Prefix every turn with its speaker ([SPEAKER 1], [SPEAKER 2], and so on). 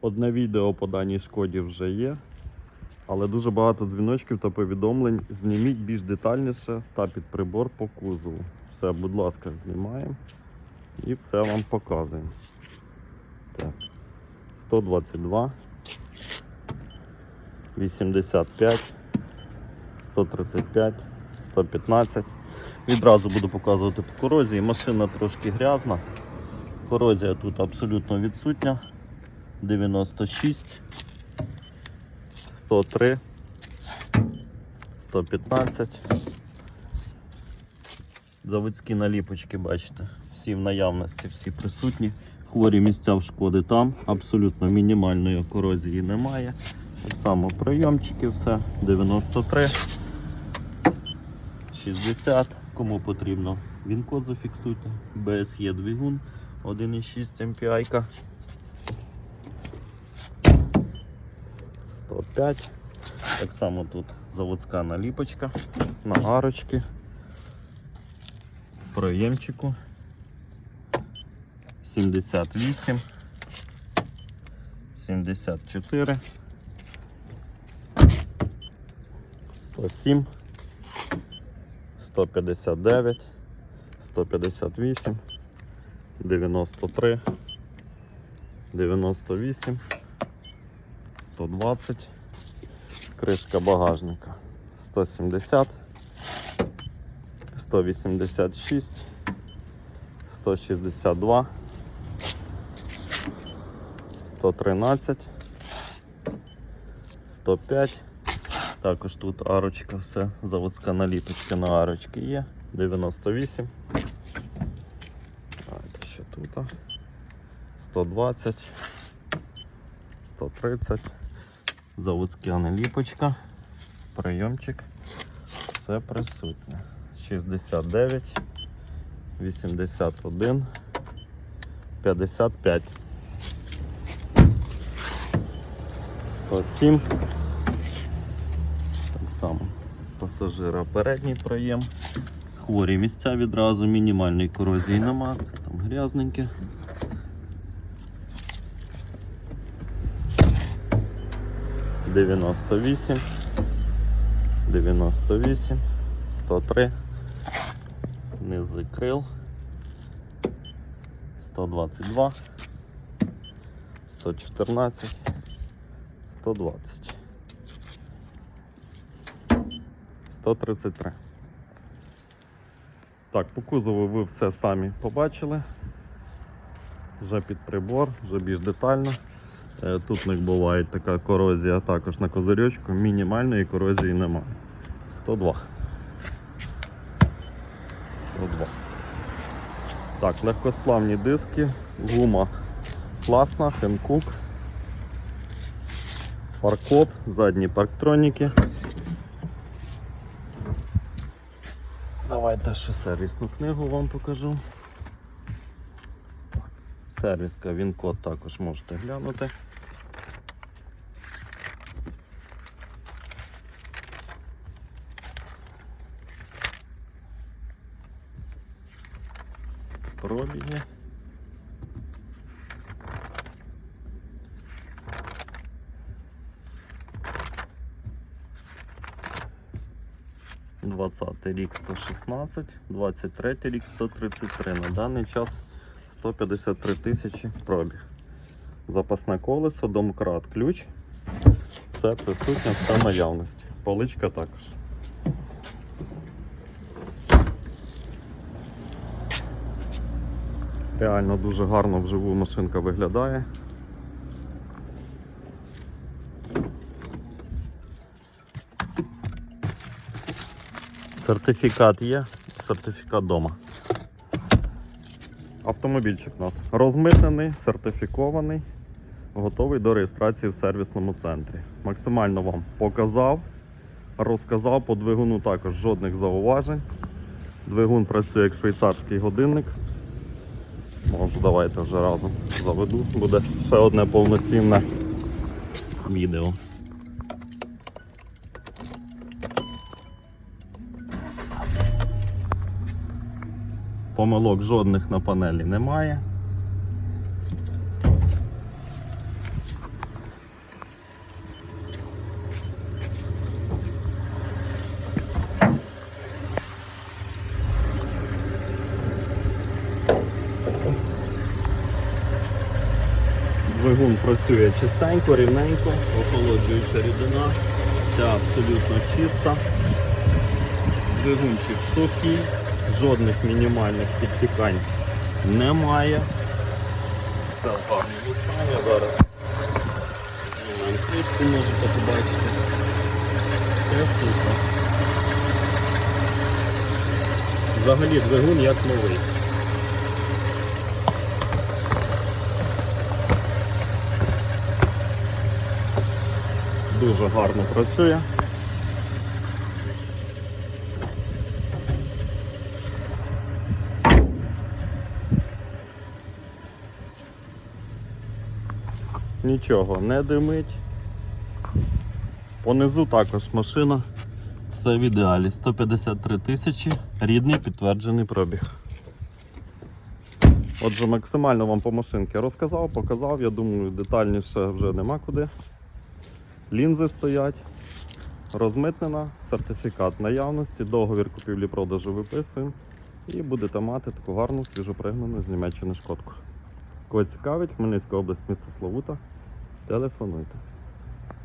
[SPEAKER 1] Одне відео по даній шкоді вже є, але дуже багато дзвіночків та повідомлень. Зніміть більш детальніше та під прибор по кузову. Все, будь ласка, знімаємо і все вам показуємо. Так. 122, 85, 135, 115. Відразу буду показувати по корозії. Машина трошки грязна. Корозія тут абсолютно відсутня. 96, 103, 115. Заводські наліпочки, бачите, всі в наявності, всі присутні. Хворі місця в шкоди там, абсолютно мінімальної корозії немає. Так само прийомчики, все, 93, 60. Кому потрібно, він код зафіксуйте. BSE двигун 1,6 MPI. 105. Так само тут заводська наліпочка на арочки, проємчику 78, 74, 107, 159, 158, 93, 98. 120, кришка багажника 170, 186, 162, 113, 105. Також тут арочка, все, заводська наліпочка на арочки є. 98. Давайте ще тут. 120. 130, заводська наліпочка, прийомчик, все присутнє. 69, 81, 55, 107. Так само пасажира передній проєм. Хворі місця відразу, мінімальної корозії нема, це там грязненьке. Дев'яносто вісім, дев'яносто вісім, сто три, низи крил, сто двадцять два, сто чотирнадцять, сто двадцять, сто тридцять три. Так, по кузову ви все самі побачили. Вже під прибор, вже більш детально. Е, Тут в них буває така корозія також на козирьочку, мінімальної корозії немає. 102. 102. Так, легкосплавні диски, гума класна, Хенкук, фаркоп, задні парктроніки. Давайте ще сервісну книгу вам покажу. Сервіска, він код також можете глянути. Пробіги. Двадцятий рік 116, 23 рік 133. На даний час 153 тисячі пробіг. Запасне колесо, домкрат, ключ. Все присутнє, все в наявності. Поличка також. Реально дуже гарно вживу машинка виглядає. Сертифікат є, сертифікат вдома. Автомобільчик у нас розмитнений, сертифікований, готовий до реєстрації в сервісному центрі. Максимально вам показав, розказав по двигуну також жодних зауважень. Двигун працює як швейцарський годинник. Можу, давайте вже разом заведу. Буде ще одне повноцінне відео. помилок жодних на панелі немає. Двигун працює чистенько, рівненько, охолоджується рідина, вся абсолютно чиста, двигунчик сухий жодних мінімальних підтікань немає. Все в гарному стані зараз. Знімаємо кришку, можете побачити. Все супер. Взагалі двигун як новий. Дуже гарно працює. Нічого не димить. Понизу також машина. Все в ідеалі. 153 тисячі, рідний підтверджений пробіг. Отже, максимально вам по машинці розказав, показав. Я думаю, детальніше вже нема куди. Лінзи стоять, розмитнена, сертифікат наявності, договір купівлі-продажу виписуємо. І будете мати таку гарну свіжопригнану з Німеччини шкодку. Кого цікавить, Хмельницька область, місто Славута. Телефонуйте.